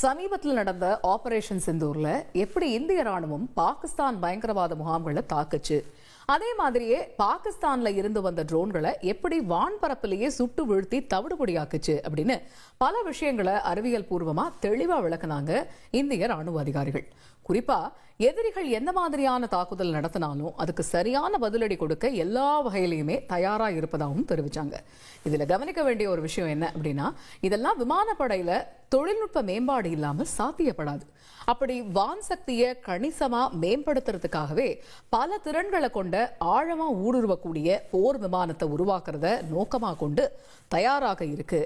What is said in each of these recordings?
சமீபத்தில் நடந்த ஆபரேஷன் சிந்தூர்ல எப்படி இந்திய ராணுவம் பாகிஸ்தான் பயங்கரவாத முகாம்களை தாக்குச்சு? அதே மாதிரியே பாகிஸ்தான்ல இருந்து வந்த ட்ரோன்களை எப்படி வான்பரப்பிலேயே சுட்டு வீழ்த்தி தவிடுபொடியாக்குச்சு அப்படின்னு பல விஷயங்களை அறிவியல் பூர்வமா தெளிவா விளக்குனாங்க இந்திய ராணுவ அதிகாரிகள். குறிப்பா எதிரிகள் எந்த மாதிரியான தாக்குதல் நடத்தினாலும் அதுக்கு சரியான பதிலடி கொடுக்க எல்லா வகையிலையுமே தயாரா இருப்பதாகவும் தெரிவிச்சாங்க. இதுல கவனிக்க வேண்டிய ஒரு விஷயம் என்ன அப்படின்னா இதெல்லாம் விமானப்படையில தொழில்நுட்ப மேம்பாடு இல்லாமல் சாத்தியப்படாது. அப்படி வான் சக்தியை கணிசமா மேம்படுத்துறதுக்காகவே பல திறன்களை கொண்ட ஆழமா ஊடுருவக்கூடிய போர் விமானத்தை உருவாக்குறத நோக்கமாக கொண்டு தயாராக இருக்கு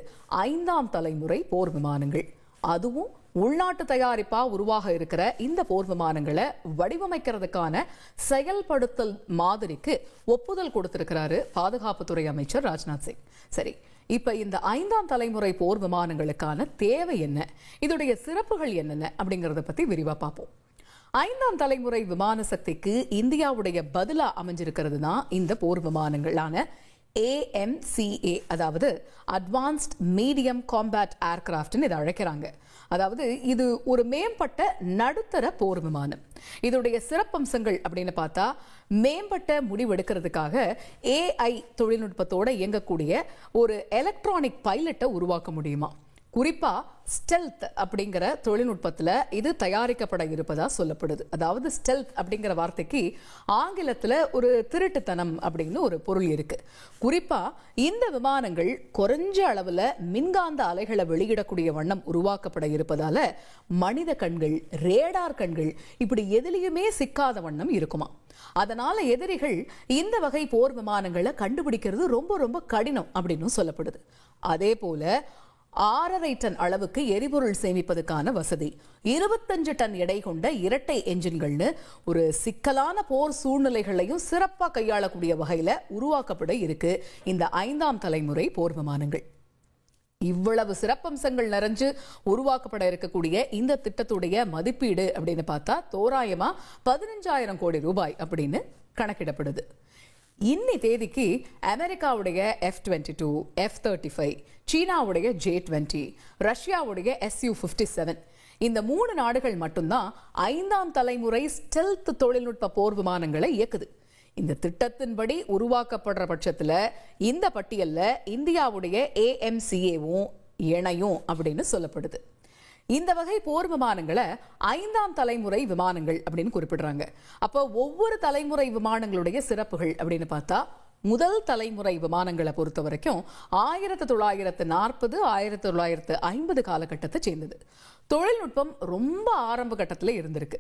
ஐந்தாம் தலைமுறை போர் விமானங்கள். அதுவும் உள்நாட்டு தயாரிப்பாக உருவாக இருக்கிற இந்த போர் விமானங்களை வடிவமைக்கிறதுக்கான செயல்படுத்தல் மாதிரிக்கு ஒப்புதல் கொடுத்திருக்கிறாரு பாதுகாப்புத்துறை அமைச்சர் ராஜ்நாத் சிங். சரி இப்ப இந்த ஐந்தாம் தலைமுறை போர் விமானங்களுக்கான தேவை என்ன? இதோடைய சிறப்புகள் என்னென்ன? அப்படிங்கறத பத்தி விரிவா பார்ப்போம். ஐந்தாம் தலைமுறை விமான சக்திக்கு இந்தியாவுடைய பதிலா அமைஞ்சிருக்கிறது தான் இந்த போர் விமானங்களான ஏஎம்சிஏ அதாவது அட்வான்ஸ்ட் மீடியம் காம்பேட் ஏர்கிராஃப்ட்னு இதை அழைக்கிறாங்க. அதாவது இது ஒரு மேம்பட்ட நடுத்தர போர் விமானம். இதோடைய சிறப்பம்சங்கள் அப்படின்னு பார்த்தா மேம்பட்ட முடிவெடுக்கிறதுக்காக ஏஐ தொழில்நுட்பத்தோடு இயங்கக்கூடிய ஒரு எலக்ட்ரானிக் பைலட்டை உருவாக்க முடியுமா? குறிப்பாக ஸ்டெல்த் அப்படிங்கிற தொழில்நுட்பத்தில் இது தயாரிக்கப்பட இருப்பதா சொல்லப்படுது. அதாவது ஸ்டெல்த் அப்படிங்கிற வார்த்தைக்கு ஆங்கிலத்தில் ஒரு திருட்டுத்தனம் அப்படின்னு ஒரு பொருள் இருக்கு. குறிப்பாக இந்த விமானங்கள் குறைஞ்ச அளவில் மின்காந்த அலைகளை வெளியிடக்கூடிய வண்ணம் உருவாக்கப்பட இருப்பதால் மனித கண்கள் ரேடார் கண்கள் இப்படி எதிலையுமே சிக்காத வண்ணம் இருக்குமா? அதனால எதிரிகள் இந்த வகை போர் விமானங்களை கண்டுபிடிக்கிறது ரொம்ப ரொம்ப கடினம் அப்படின்னு சொல்லப்படுது. அதே போல ஆறரை டன் அளவுக்கு எரிபொருள் சேமிப்பதற்கான வசதி. இருபத்தஞ்சு டன் எடை கொண்ட இரட்டை என்ஜின்கள்னு ஒரு சிக்கலான போர் சூழ்நிலைகளையும் சிறப்பாக கையாளக்கூடிய வகையில் உருவாக்கப்பட இருக்கு. இந்த ஐந்தாம் தலைமுறை போர் விமானங்கள். இவ்வளவு சிறப்பம்சங்கள் நிறைஞ்சு உருவாக்கப்பட இருக்கக்கூடிய இந்த திட்டத்துடைய மதிப்பீடு அப்படின்னு பார்த்தா தோராயமா பதினஞ்சாயிரம் கோடி ரூபாய் அப்படின்னு கணக்கிடப்படுது. இன்னி தேதிக்கு அமெரிக்காவுடைய F twenty two F thirty five சீனாவுடைய ஜே டுவெண்ட்டி ரஷ்யாவுடைய எஸ்யூ ஃபிஃப்டி செவன் இந்த மூணு நாடுகள் மட்டும்தான் ஐந்தாம் தலைமுறை ஸ்டெல்த் தொழில்நுட்ப போர் விமானங்களை இயக்குது. இந்த திட்டத்தின்படி உருவாக்கப்படுற பட்சத்துல இந்த பட்டியல்ல இந்தியாவுடைய ஏஎம்சிஏவும் இணையும் அப்படின்னு சொல்லப்படுது. இந்த வகை போர் விமானங்களை ஐந்தாம் தலைமுறை விமானங்கள் அப்படின்னு குறிப்பிடுறாங்க. அப்போ ஒவ்வொரு தலைமுறை விமானங்களுடைய சிறப்புகள் அப்படின்னு பார்த்தா முதல் தலைமுறை விமானங்களை பொறுத்த வரைக்கும் ஆயிரத்தி தொள்ளாயிரத்து நாற்பது ஆயிரத்தி தொள்ளாயிரத்து ஐம்பது காலகட்டத்தை சேர்ந்தது. தொழில்நுட்பம் ரொம்ப ஆரம்ப கட்டத்தில் இருந்திருக்கு.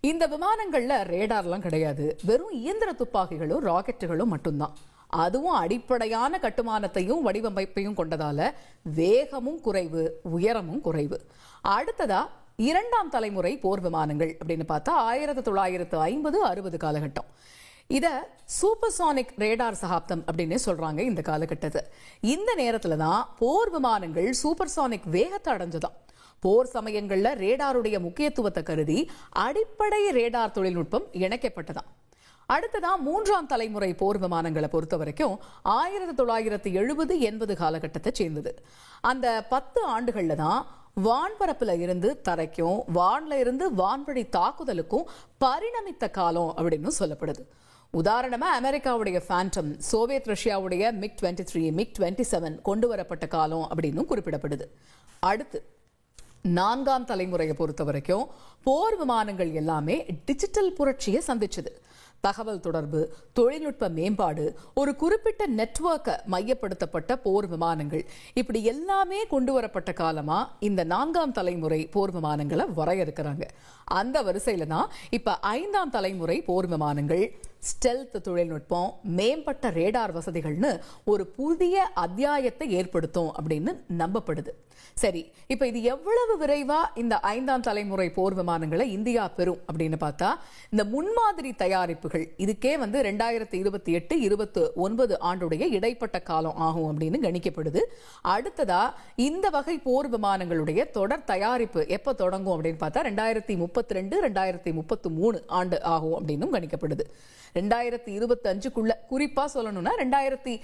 இந்த விமானங்கள்ல ரேடார்லாம் கிடையாது. வெறும் இயந்திர துப்பாக்கிகளும் ராக்கெட்டுகளும் மட்டும்தான். அதுவும் அடிப்படையான கட்டுமானத்தையும் வடிவமைப்பையும் கொண்டதால வேகமும் குறைவு உயரமும் குறைவு. அடுத்ததா இரண்டாம் தலைமுறை போர் விமானங்கள் அப்படின்னு பார்த்தா ஆயிரத்தி தொள்ளாயிரத்து ஐம்பது அறுபது காலகட்டம். இதை சூப்பர்சானிக் ரேடார் சகாப்தம் அப்படின்னு சொல்றாங்க இந்த காலகட்டத்தை. இந்த நேரத்துல தான் போர் விமானங்கள் சூப்பர்சானிக் வேகத்தை அடைஞ்சதாம் போர் சமயங்களில் ரேடாருடைய முக்கியத்துவத்தை கருதி அடிப்படை ரேடார் தொழில்நுட்பம் இணைக்கப்பட்டதாம் அடுத்ததா மூன்றாம் தலைமுறை போர் விமானங்களை பொறுத்த வரைக்கும் ஆயிரத்தி தொள்ளாயிரத்தி எழுபது எண்பது காலகட்டத்தை சேர்ந்தது. அந்த பத்து ஆண்டுகளில் தான் வான்பரப்புல இருந்து தரைக்கும் வான்ல இருந்து வான்வழி தாக்குதலுக்கும் பரிணமித்த காலம் அப்படின்னு சொல்லப்படுது. உதாரணமா அமெரிக்காவுடைய ஃபேண்டம் சோவியத் ரஷ்யாவுடைய MiG twenty three MiG twenty seven கொண்டு வரப்பட்ட காலம் அப்படின்னு குறிப்பிடப்படுது. அடுத்து நான்காம் தலைமுறையை பொறுத்த வரைக்கும் போர் விமானங்கள் எல்லாமே டிஜிட்டல் புரட்சியை சந்திச்சது. தகவல் தொடர்பு தொழில்நுட்ப மேம்பாடு ஒரு குறிப்பிட்ட நெட்வொர்க்கை மையப்படுத்தப்பட்ட போர் விமானங்கள். இப்படி எல்லாமே கொண்டு வரப்பட்ட காலமா இந்த நான்காம் தலைமுறை போர் விமானங்களை வரையறுக்கிறாங்க. அந்த வரிசையில தான் இப்ப ஐந்தாம் தலைமுறை போர் விமானங்கள் ஸ்டெல்த் தொழில்நுட்பம் மேம்பட்ட ரேடார் வசதிகள்னு ஒரு புதிய அத்தியாயத்தை ஏற்படுத்தும் அப்படின்னு நம்பப்படுது. சரி இப்போ இது எவ்வளவு விரைவா இந்த ஐந்தாம் தலைமுறை போர் விமானங்களை இந்தியா பெறும் அப்படின்னு பார்த்தா இந்த முன்மாதிரி தயாரிப்புகள் இதுக்கே வந்து ரெண்டாயிரத்தி இருபத்தி எட்டு இருபத்தி ஒன்பது ஆண்டுடைய இடைப்பட்ட காலம் ஆகும் அப்படின்னு கணிக்கப்படுது. அடுத்ததா இந்த வகை போர் விமானங்களுடைய தொடர் தயாரிப்பு எப்ப தொடங்கும் அப்படின்னு பார்த்தா ரெண்டாயிரத்தி முப்பத்தி ரெண்டு ரெண்டாயிரத்தி முப்பத்தி மூணு ஆண்டு ஆகும் அப்படின்னும் கணிக்கப்படுது. ரெண்டாயிரத்தி இருபத்தி அஞ்சுக்குள்ள குறிப்பா சொல்லணும்னா ரெண்டாயிரத்தி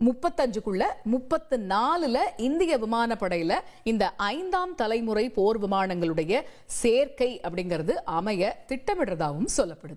முப்பத்தஞ்சுக்குள்ள முப்பத்து நாலுல இந்திய விமானப்படையில இந்த ஐந்தாம் தலைமுறை போர் விமானங்களுடைய சேர்க்கை அப்படிங்கிறது அமைய திட்டமிடுறதாகவும் சொல்லப்படுது.